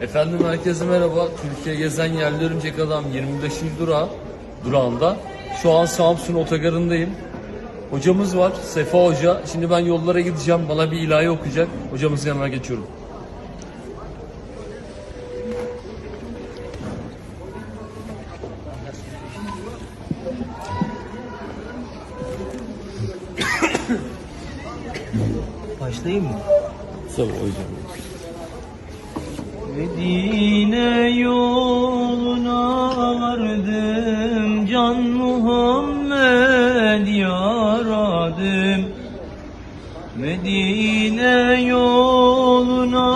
Efendim herkese merhaba. Türkiye Gezen Yerli Örümcek Adam 25. durağı durağında. Şu an Samsun otogarındayım. Hocamız var Sefa Hoca. Şimdi ben yollara gideceğim. Bana bir ilahi okuyacak. Hocamızın yanına geçiyorum. Başlayayım mı? Ol hocam. Medine yoluna vardım Can Muhammed yaradım. Medine yoluna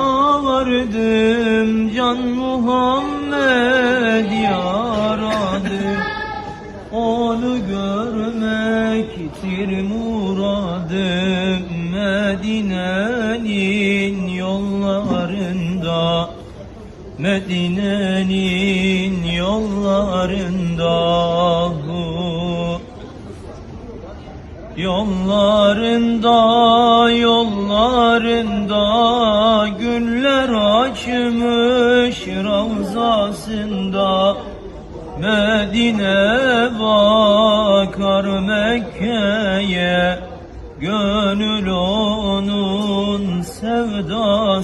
vardım Can Muhammed yaradım. Onu görmektir muradım Medine'nin yollarında Medine'nin yollarında Yollarında, yollarında Güller açmış ravzasında. Medine bakar Mekke'ye Gönül onun sevdasında